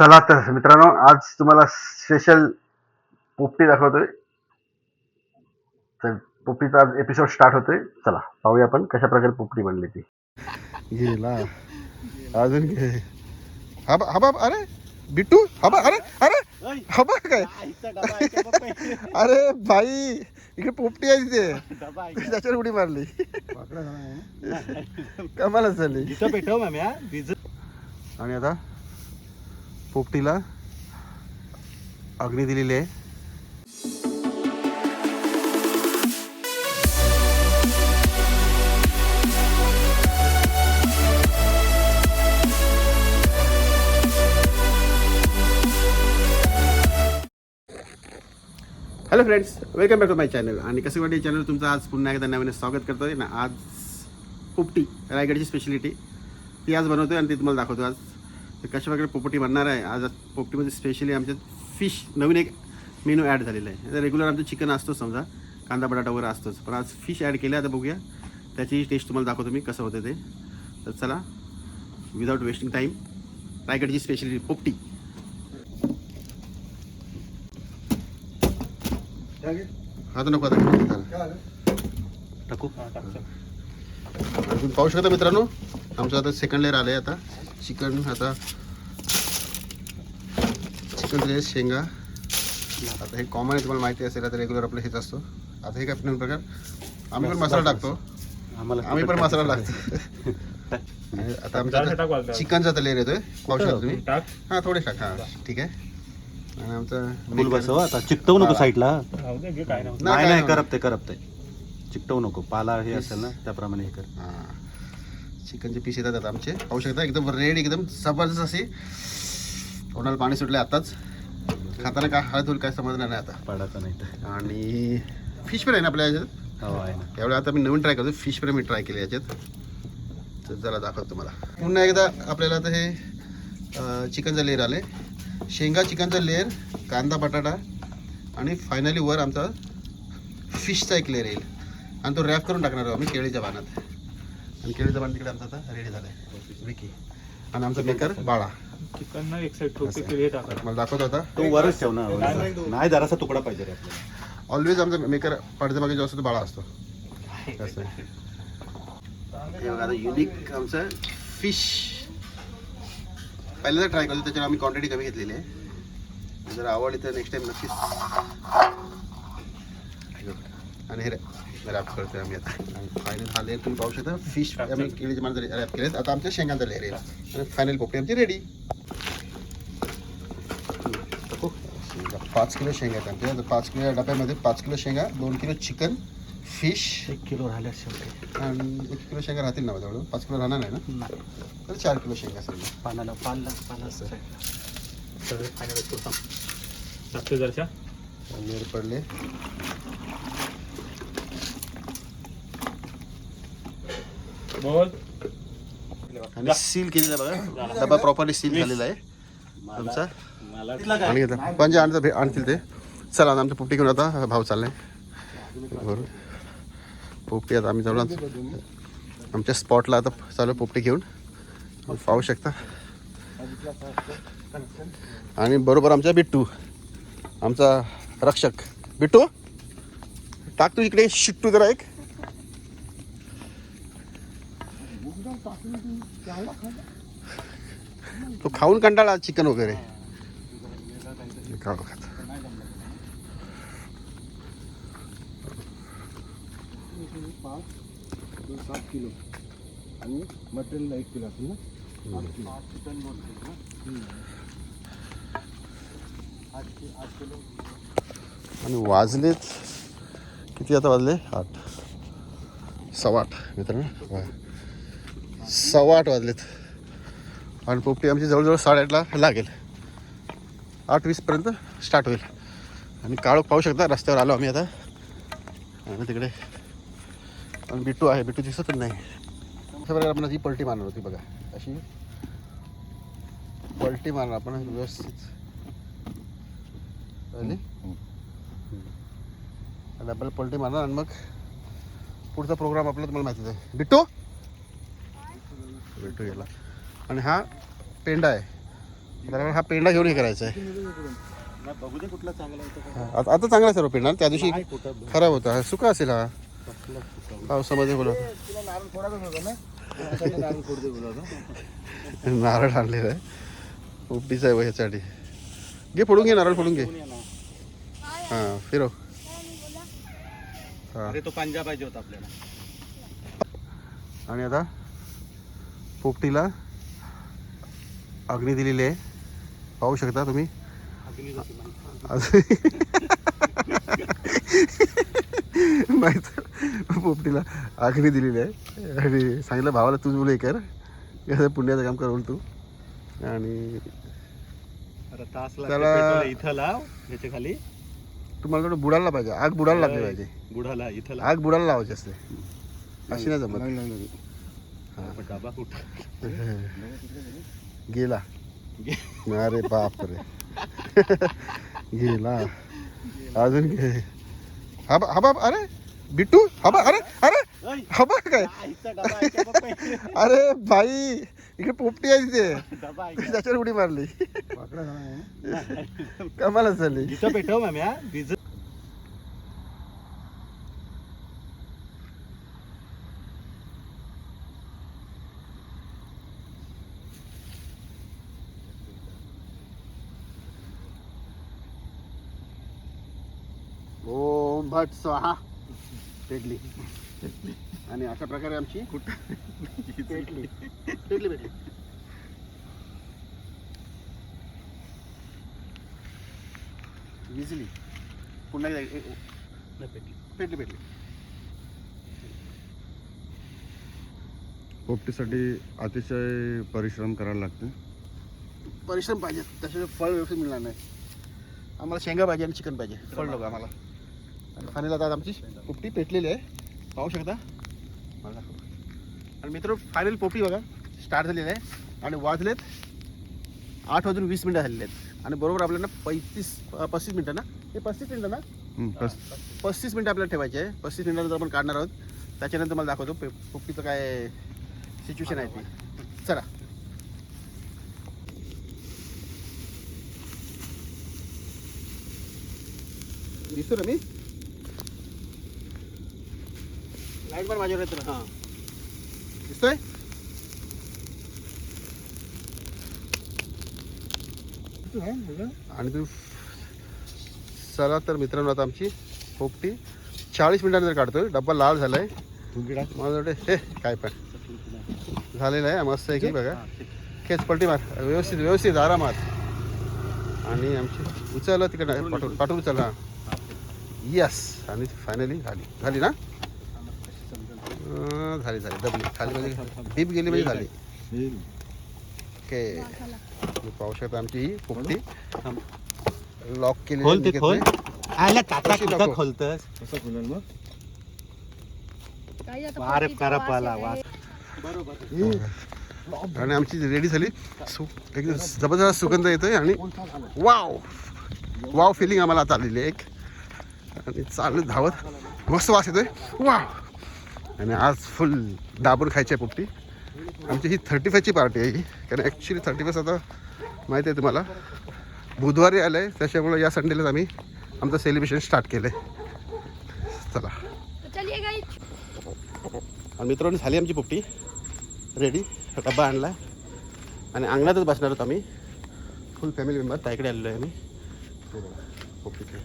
चला तर मित्रांनो आज तुम्हाला स्पेशल पोपटी दाखवतोय. तर पोपटीचा एपिसोड स्टार्ट होतोय. चला पाहूया आपण कशा प्रकारे पोपटी बनली ती. गेला. अजून घे. हा बा हा बा अरे बिट्टू हा बा अरे अरे हा बा काय? अरे भाई इकडे पोपटी आहे तिथे. त्याच्यावर उडी मारली. कमालच झाली. आणि आता? पोपटीला अग्नी दिलेली आहे. Hello friends welcome back to my channel आणि कसं वाटते चॅनल तुमचं आज पुन्हा एकदा नवीन स्वागत करतो आहे ना आज पोपटी रायगडची स्पेशलिटी ती आज बनवतोय आणि ती तुम्हाला दाखवतो आज. तर कशा प्रकारे पोपटी बनणार आहे? आज पोपटीमध्ये स्पेशली आमच्यात फिश नवीन एक मेनू ॲड झालेला आहे. आता रेग्युलर आमचं चिकन असतोच समजा. कांदा बटाटा वगैरे असतोच. पण आज फिश ॲड केलं आता बघूया. त्याची टेस्ट तुम्हाला दाखवतो मी कसं होतं ते. तर चला विदाऊट वेस्टिंग टाईम रायगडची स्पेशलिटी पोपटी. आता नको आता. टाकू. अजून पाहू शकता मित्रांनो? आमचं आता सेकंड लेअर आलं आहे आता. चिकन आता चिकन रेस शेंगा. आता हे कॉमन आहे तुम्हाला माहिती असेल आता रेग्युलर आपलं हेच असतो. आता हे काय नवीन प्रकार? आम्ही पण मसाला टाकतो. आम्ही पण मसाला टाकतो. आता आमचा चिकनचा तर लेअर येतोय. पाहू शकता तुम्ही. हां थोडे टाक. हां ठीक आहे. आणि आमचं फुल बसव आता चिकटवू नको साईडला नाही, नाही काय नाही नाही. करपते करपते. चिकटवू नको. पाला हे असेल ना त्याप्रमाणे हे कर. हां. चिकनचे पीस येतात आमचे. पाहू शकता एकदम रेड एकदम जबरदस्त असे. तोंडाला पाणी सुटले आताच खाताना काय हळद होईल काय समजणार नाही आता. पडायचा नाही तर. आणि फिश पण आहे ना आपल्या याच्यात? हो आहे ना. त्यावेळी आता मी नवीन ट्राय करतो फिश पण मी ट्राय केले याच्यात. तर जरा दाखवतो तुम्हाला. पुन्हा एकदा आपल्याला आता हे चिकनचं लेअर आले शेंगा चिकनचं लेअर कांदा बटाटा आणि फायनली वर आमचा फिशचा एक लेअर येईल. आणि तो रॅप करून टाकणार आहोत आम्ही केळीच्या पानात. आणि केळीचं पान तिकडे आमचा आता रेडी झालं आहे विकी. आणि आमचा मेकर बाळा. चिकन एक साईड ठोके ते टाका. मला दाखवत होता. तो वरच ठेव ना नाही जरासा तुकडा पाहिजे रे आपल्याला. ऑलवेज आमचा मेकर पाडच्या मागे जो असतो तो बाळा असतो. असं. आहे. हे बघा आता युनिक आमचं फिश पहिल्यांदा ट्राय करतो त्याच्यावर आम्ही क्वांटिटी कमी घेतलेली आहे. जर आवडली तर नेक्स्ट टाइम नक्कीच. आणि हे रॅप करतोय आम्ही आता. आणि फायनल हा लेअर तुम्ही पाहू शकता. फिश आम्ही केळीचे माणसं रॅप केलेत. आता आमच्या शेंगांचा लेअर येईल आणि फायनल पोपटी आमची रेडी पाच किलो शेंगा आहेत आमच्या. तर पाच किलो डब्यामध्ये पाच किलो शेंगा दोन किलो चिकन फिश एक किलो राहिल्या शेवटी. आणि एक किलो शेंगा राहतील ना माझ्याकडून पाच किलो राहणार नाही ना? तर चार किलो शेंगा समजा. पानाला पाला पाला सगळे फायनल जरशा? पडले. बोल. आणि सील केलेला बघा. डबा प्रॉपरली सील झालेला आहे. तुमचा? आणि घेतला पंजे आणतं भे- आणतील ते. चला आता आमच्या पोपटी घेऊन आता. भाव चाललाय. बरोबर पोपटी आता आम्ही चालू आमच्या स्पॉटला आता चालू पोपटी घेऊन. पाहू शकता. आणि बरोबर आमचा बिट्टू. आमचा रक्षक. बिट्टू? टाक तू इकडे. शिट्टू जरा एक. तो खाऊन कंटाळा चिकन वगैरे. खाऊ खात. सात किलो आणि मटेरियल एक किलो असेल ना आणि वाजलेत. किती आता वाजले? आठ. सव्वा आठ मित्रांनो. सव्वा आठ वाजलेत. आणि पोपटी आमची जवळजवळ साडेआठला लागेल. आठ वीसपर्यंत स्टार्ट होईल. आणि काळोख पाहू शकता रस्त्यावर आलो आम्ही आता. आणि तिकडे आणि बिट्टू आहे. बिट्टू दिसतच नाही. अशा प्रकारे आपण ती पलटी मारणार होती बघा. अशी पलटी मारणार आपण व्यवस्थित. कळली? आणि आपल्याला पलटी मारणार आणि मग पुढचा प्रोग्राम आपला तुम्हाला माहितीच आहे. बिट्टू? गेला आणि हा पेंडा आहे. बरोबर हा पेंडा घेऊन हे करायचा आहे. नाही, बघू दे कुठला चांगला आता आता चांगला सर्व पेंडा. त्या दिवशी खराब होता. हा सुका असेल हा. पावसामध्ये तुला नारळ आणलेला आहे. पोपटीचा आहे बघ ह्यासाठी घे फोडून घे नारळ फोडून घे? हां फिरव. हां. तो पाहिजे होता आपल्याला. आणि आता? पोपटीला अग्नी दिलेली आहे. पाहू शकता तुम्ही. माहीत पोपटीला अग्नी दिलेली आहे. आणि सांगितलं भावाला तूच बोल कर कसं पुण्याचं काम करवल तू. आणि अरे तास लागते त्याला- पेट्रोल इथं लाव याच्या खाली. तुम्हाला थोडं बुडायला पाहिजे. आग बुडायला लागली पाहिजे. बुडाला इथं आग बुडायला लावायची असते. अशी नाही जमत. डबा कुठं? गेला. अरे बाप रे गेला. अजून घे हा बा हा बाप अरे बिट्टू हा बा अरे अरे हा बा काय? अरे भाई इकडे पोपटी आहे तिथे? त्याच्यावर उडी मारली. कमालच झाली. भट स्वाहा पेटली आणि अशा प्रकारे आमची पेटली पेटली पेटली विजली. पुन्हा एकदा ए- पेटली पेटली पोपटीसाठी अतिशय परिश्रम करायला लागते. परिश्रम पाहिजे. त्याशिवाय फळ व्यवस्थित मिळणार नाही. आम्हाला शेंगा पाहिजे आणि चिकन पाहिजे. फळ नको. आम्हाला. फायनल आता आमची पोपटी पेटलेली आहे. पाहू शकता? मला दाखव. आणि मित्र फायनल पोपटी बघा. स्टार्ट झालेली आहे. आणि वाजलेत आठ वाजून वीस मिनटं झालेले आहेत. आणि बरोबर आपल्याला पैतीस पस्तीस मिनटं ना? हे पस्तीस मिनटं ना? पस्तीस मिनटं आपल्याला ठेवायचे आहे. पस्तीस मिनटानंतर आपण काढणार आहोत. त्याच्यानंतर मला दाखवतो पे- पोपटीचं काय सिच्युएशन आहे ती. चला. दिसतो ना मी? लाइट पण माझ्यावर येतो हां. दिसतोय? आणि तू चला तर मित्रांनो आता आमची पोपटी चाळीस मिनिटांनंतर काढतोय. डब्बा लाल झालाय. मला वाटतं हे काय पण. झालेलं आहे मस्त आहे की बघा. खेच पलटी मार. व्यवस्थित व्यवस्थित आरामात. आणि आमची उचललं तिकडं पाठवून पाठवून उचलला. यस आणि फायनली झाली. झाली ना? अं, झाली झाली. दबली. खाली म्हणजे डीप गेली म्हणजे झाली. ओके. तुम्ही पाहू शकता आमची ही पोपटी. लॉक केली खोल ते खोल. आला काका कशी कुठं? खोलतस? कसं खोलेल मग? अरे करा वास पाला. वास. आणि आमची रेडी झाली सु एकदम जबरदस्त सुगंध येतोय आणि वाव. वाव फिलिंग आम्हाला आता आलेली आहे एक. आणि चालू धावत. मस्त वास येतोय. वाव. आणि आज फुल दाबून खायची आहे पोपटी. आमची ही थर्टी फायची पार्टी आहे ही. कारण ॲक्च्युली थर्टी फाय आता माहिती आहे तुम्हाला. बुधवारी आलं आहे त्याच्यामुळे या संडेलाच आम्ही आमचं सेलिब्रेशन स्टार्ट केलं आहे चला. आणि मित्रांनो झाली आमची पोपटी. रेडी डब्बा आणला आणि अंगणातच बसणार आहोत आम्ही. फुल फॅमिली मेंबर त्याकडे आलेलो आहे आम्ही. हो, हे पोपटीकडे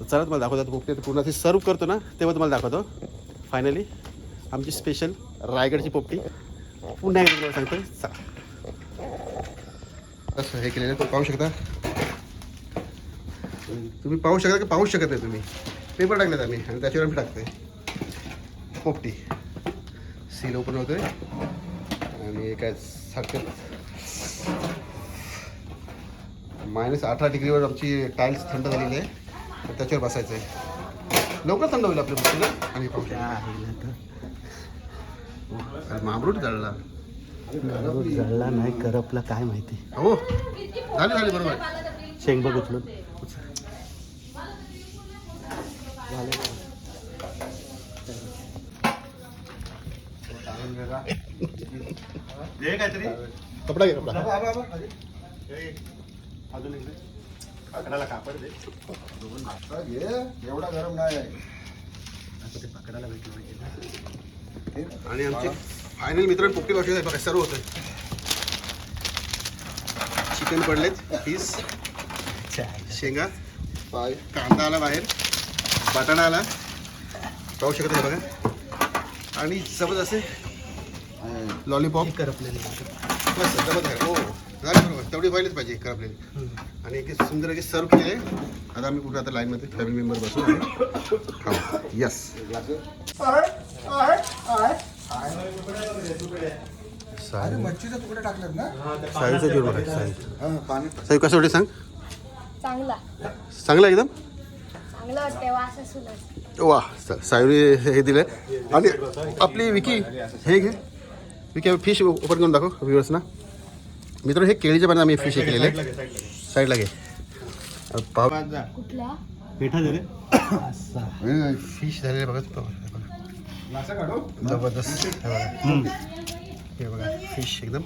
चला तुम्हाला दाखवतात आता पोपटी पूर्ण ते सर्व करतो ना तेव्हा तुम्हाला दाखवतो. फायनली आमची स्पेशल रायगडची पोपटी. पुन्हा एकदा सांगतो चला. असं हे केलेलं तुम्ही पाहू शकता. तुम्ही पाहू शकता की पाहू शकत नाही तुम्ही. पेपर टाकलेत आम्ही आणि त्याच्यावर आम्ही टाकतोय. पोपटी. सील ओपन होतोय. आणि काय सारखं. मायनस अठरा डिग्रीवर आमची टाईल्स थंड झालेली आहे. तर त्याच्यावर बसायचं आहे लवकर थंड होईल आपल्या गोष्टीला. आणि पाहू मामरूट जळला. जळला नाही करपला काय माहिती? हो. झाली झाली बरोबर. शेंग बघ उचलून. हे काहीतरी. कपडा घे कपडा. अजून पकडाला कापड दे. आता घे एवढा गरम नाही आता ते पकडायला भेटलं पाहिजे. आणि आमची फायनल मित्रांनो पोपटी भाषा आहे बघा सर्व होतं चिकन पडलेत पीस. शेंगा. कांदा आला बाहेर. बटाणा आला. पाहू शकत आहे बघा. आणि असे लॉलीपॉप. करपलेले बस आहे. हो. झाले बरोबर. तेवढी व्हायलाच पाहिजे करपलेली आणि एक सुंदर असे सर्व केले आता आम्ही कुठं आता लाईनमध्ये फॅमिली मेंबर बसू खाऊ यस अरे मच्छीचे तुकडे टाकलेत ना? साईचं जेवण बघा साई. हा पाणी साई कसं वाटते सांग? चांगला. चांगलं एकदम? वा सायरी हे दिलं आणि आपली विकी हे घे. विकी फिश ओपन करून दाखव व्ह्युअर्सना मित्र हे केळीच्या पाण्यात आम्ही फिश केलेले साईडला घे पाव कुठला? पेठा दे रे. फिश झालेले बघा मासा काढू? जबरदस्त. हे बघा. हे बघा फिश एकदम.